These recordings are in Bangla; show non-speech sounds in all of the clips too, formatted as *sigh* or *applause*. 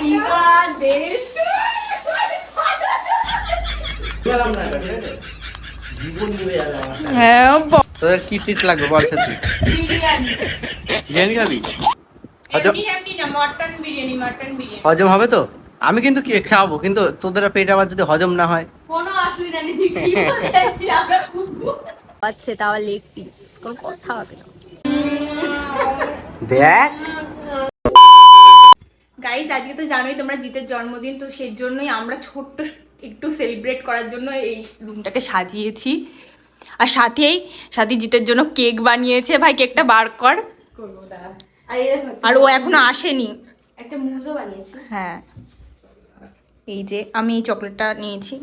হ্যাপি বার্থডে হ্যাঁ তোদের কি লাগবে বল সত্যি বিরিয়ানি বিরিয়ানি খাবি? হজম হবে তো? আমি কিন্তু কি খাওয়াবো কিন্তু তোদের পেট আবার যদি হজম না হয়? কোনো অসুবিধা নেই কি আমরা আচ্ছা তাও লেগ পিস কোনো কথা হবে না। দেখ। গাইস আজকে তো জানোই তোমরা জিতের জন্মদিন তো সেই জন্যই আমরা ছোট্ট একটু সেলিব্রেট করার জন্য এই রুমটাকে সাজিয়েছি। আর সাথেই সাথী জিতের জন্য কেক বানিয়েছে। ভাই কেকটা বার কর। আর ও এখনও আসেনি। একটা মুজও বানিয়েছি। হ্যাঁ। এই যে আমি এই চকলেটটা নিয়েছি।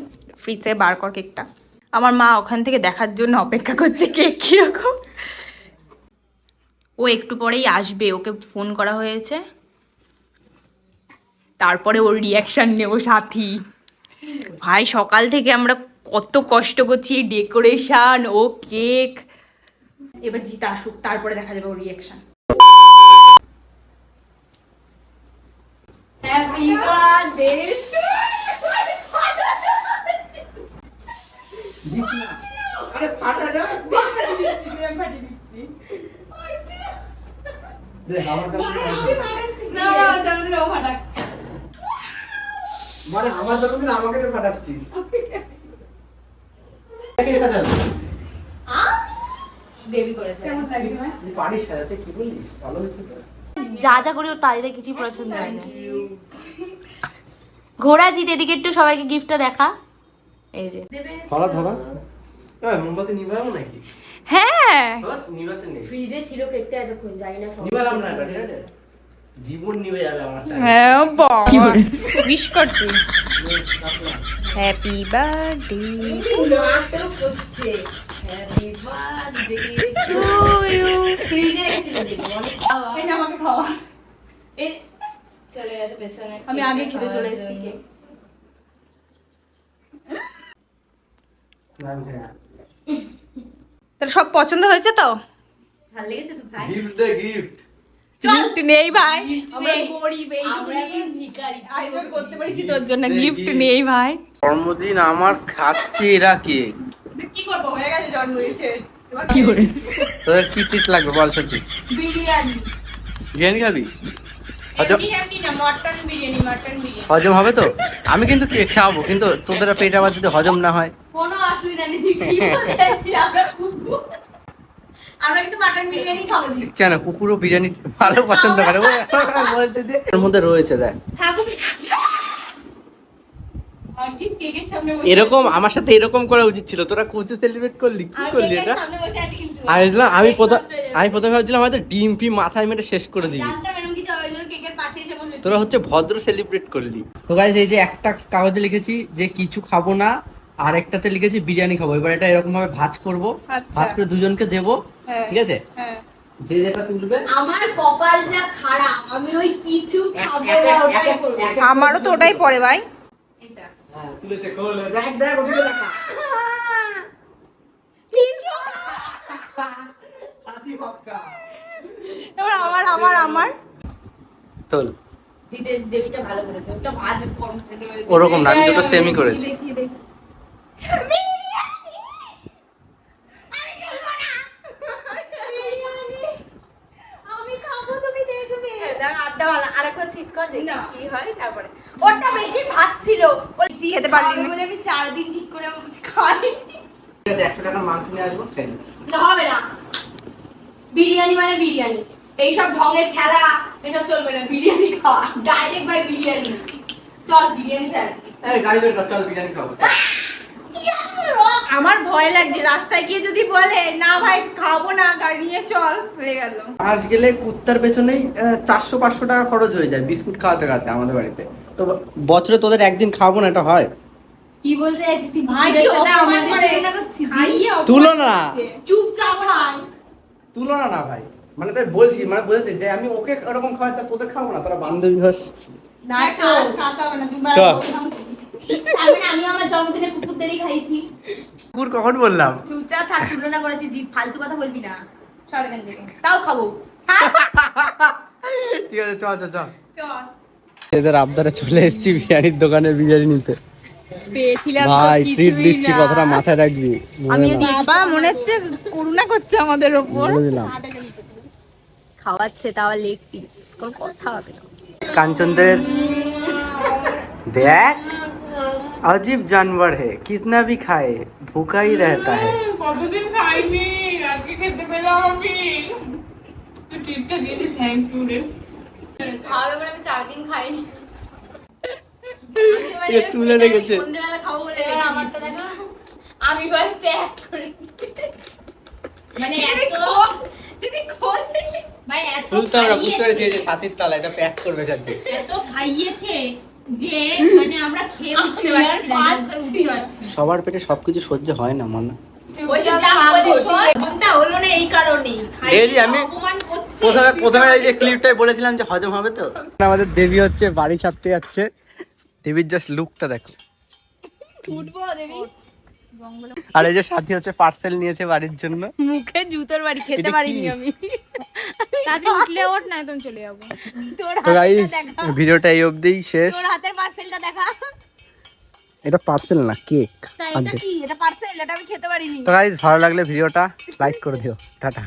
ফ্রিজে বার কর কেকটা আমার মা ওখান থেকে দেখার জন্য অপেক্ষা করছে কেক কীরকম। ও একটু পরেই আসবে। ওকে ফোন করা হয়েছে। তারপরে ওর রিয়াকশান নেব সাথী ভাই সকাল থেকে আমরা কত কষ্ট করছি ডেকোরেশন ও কেক এবার জিত আসুক তারপরে দেখা যাবে ওর রিয়াকশান হ্যাপি বার্থডে আরে ফাটা না না জন্মদিন ও ফাটাক মানে আমার জন্মদিন আমাকে তো ফাটাচ্ছি বেবি করেছে। কেমন লাগে তুই পারিস সাজাতে কি বলিস? ভালো হয়েছে তো। যা যা করি ওর তাদের কিছুই পছন্দ হয় না। ঘোড়া জিত এদিকে একটু সবাইকে গিফটটা দেখা। এই যে। ধরা ধরা মোমবাতি নিভাবো নাকি? হ্যাঁ। নিভাতে নেই। ফ্রিজে ছিল কেকটা এতক্ষণ জানি না সব। নিভালাম না এটা, ঠিক আছে? জীবন নিবে যাবে আমার হ্যাঁ উইশ কর তুই happy birthday happy to you ফ্রিজে রেখেছিল দেখব অনেক আমাকে খাওয়া। এই চলে গেছে পেছনে। আমি আগে খেতে চলে এসেছি জন্য। সব পছন্দ হয়েছে তো? ভালো লেগেছে তো ভাই? গিফট দে গিফট গিফট নেই ভাই। আয়োজন করতে পারছি তোর জন্য গিফট নেই ভাই। জন্মদিন আমার খাচ্ছে এরা কে? কি করব? হয়ে গেছে জন্মদিনে কি করে? তোদের কি লাগবে বল সত্যি বিরিয়ানি। বিরিয়ানি খাবি? হজম হবে তো? আমি কিন্তু কি খাওয়াবো কিন্তু তোদের পেট আবার যদি হজম না হয়। কোনো অসুবিধা নেই আমরা কিন্তু মাটন বিরিয়ানি খাব কেন কুকুরও বিরিয়ানি ভালো পছন্দ করে? বলতে যে এর মধ্যে রয়েছে দেখ। আন্টি কেকের সামনে বসে এরকম আমার সাথে এরকম করা উচিত ছিল। তোরা কুচু সেলিব্রেট করলি কি করলি এটা? আমি ভাবছিলাম আমি প্রথম হয়ে। আমি প্রথমে ভাবছিলাম হয়তো ডিম ফি মাথায় মেরে শেষ করে বসে তোরা হচ্ছে ভদ্র সেলিব্রেট করলি। তো গাইজ এই যে একটা কাগজে লিখেছি যে কিছু খাব না আর একটাতে লিখেছি বিরিয়ানি খাব। এবার এটা এরকম ভাবে ভাজ করব। আচ্ছা। ভাজ করে দুজনকে দেবো। হ্যাঁ। ঠিক আছে? হ্যাঁ। যে যেটা তুলবে। আমার কপাল যা খারাপ আমি ওই কিছু খাব না ওটাই করব। আমারও তো ওটাই পড়ে ভাই। এটা। হ্যাঁ তুলেছে কোলে দেখ দেখ ওদিকে দেখা। সাথী পাক্কা এবার আমার আমার আমার। তোল। জিতের দেবীটা ভালো করেছে ওটা ভাজ কম ওরকম না, আমি দুটো same-ই করেছি। দেখি, দেখি। আরেকবার ঠিক কর, দেখি কি হয়, তারপরে। ওটা বেশি ভাত ছিল। খেতে পারলি বলে আমি চার দিন ঠিক করে আমি কিছু খাইনি। ঠিক আছে একশো টাকার মাংস নিয়ে আসব হবে না। বিরিয়ানি মানে বিরিয়ানি। এইসব ঢঙের খেলা এসব চলবে না। বিরিয়ানি খাওয়া ডাইরেক্ট বাই বিরিয়ানি। চল বিরিয়ানি ফেল গাড়ি বের কর চল বিরিয়ানি খাব। আমার ভয় লাগছে রাস্তায় গিয়ে যদি বলে না ভাই খাব না গাড়ি নিয়ে চল হয়ে গেল। আজ গেলে কুত্তার পেছনেই চারশো পাঁচশো টাকা খরচ হয়ে যায় বিস্কুট খাওয়াতে খাওয়াতে আমাদের বাড়িতে। তো বছরে তোদের একদিন খাওয়াবো না এটা হয়? কি বলতে চাইছিস তুই? ভাই অপমান করে। চুপচাপ না ভাই। মানে তাই বলছি মানে বোঝাতে যে আমি ওকে ওরকম খাওয়াই তা তোদের খাব না? তোরা বান্ধবী হস। না তো না। তার মানে আমি আমার জন্মদিনে কুকুরদেরই খাইছি। কুকুর কখন বললাম? চুপচাপ থাক তুলনা করেছি জি ফালতু কথা বলবি না। থেকে। তাও খাব। ঠিক আছে চল চল চল। চল। এদের আবদারে চলে এসেছি বিরিয়ানির দোকানে বিরিয়ানি নিতে। পেয়েছিলাম ভাই ট্রিট দিচ্ছি কথাটা মাথায় রাখবি। বলে আমিও বাবা মনে হচ্ছে করুণা করছে আমাদের ওপর। খাওয়াচ্ছে তাও লেগ পিস কোনো কথা হবে না। কাঞ্চনদের দেখ। अजीब जानवर है कितना भी खाए भूखा ही रहता है কতদিন খাইনি আজকে খেতে পেলাম আমি তুই টিপটা দিয়েছি থ্যাংক ইউ রে খাওয়াবে বলে আমি চার দিন খাইনি ये তুলে রেখেছে সন্ধ্যেবেলা খাবো বলে এবার আমার তো দেখা আমি ভাই প্যাক করে মানে তুমি এত খোল তুমি খোল ভাই এত তুলতে আমরা বুঝতে খাইয়েছে, পেরেছি এই যে ছাতির তালা এটা প্যাক করবে সাথে এত খাইয়েছে যে মানে আমরা খেয়ে *laughs* উঠতে পারছি। সবার পেটে সবকিছু সহ্য হয় না মনে। ওই যে যা বলে শোন, এরকমটা হলো না এই কারণেই। খাইয়ে ডেলি আমি অপমান করছে প্রথমে প্রথমে এই যে ক্লিপটাই বলেছিলাম যে হজম হবে তো। আমাদের দেবী হচ্ছে বাড়ি ছাড়তে যাচ্ছে। দেবীর জাস্ট লুকটা দেখো। আর এই যে সাথী হচ্ছে পার্সেল নিয়েছে বাড়ির জন্য। মুখে জুতোর বাড়ি খেতে পারিনি আমি। তাতে উঠলে ওঠ না তুমি চলে যাব। তোর তো গাইস ভিডিওটা এই অবধিই শেষ। তোর হাতের পার্সেলটা দেখা। এটা পার্সেল না কেক এটা কি? এটা পার্সেল এটা আমি খেতে পারিনি। তো গাইস ভালো লাগলে ভিডিওটা লাইক করে দিও। টাটা।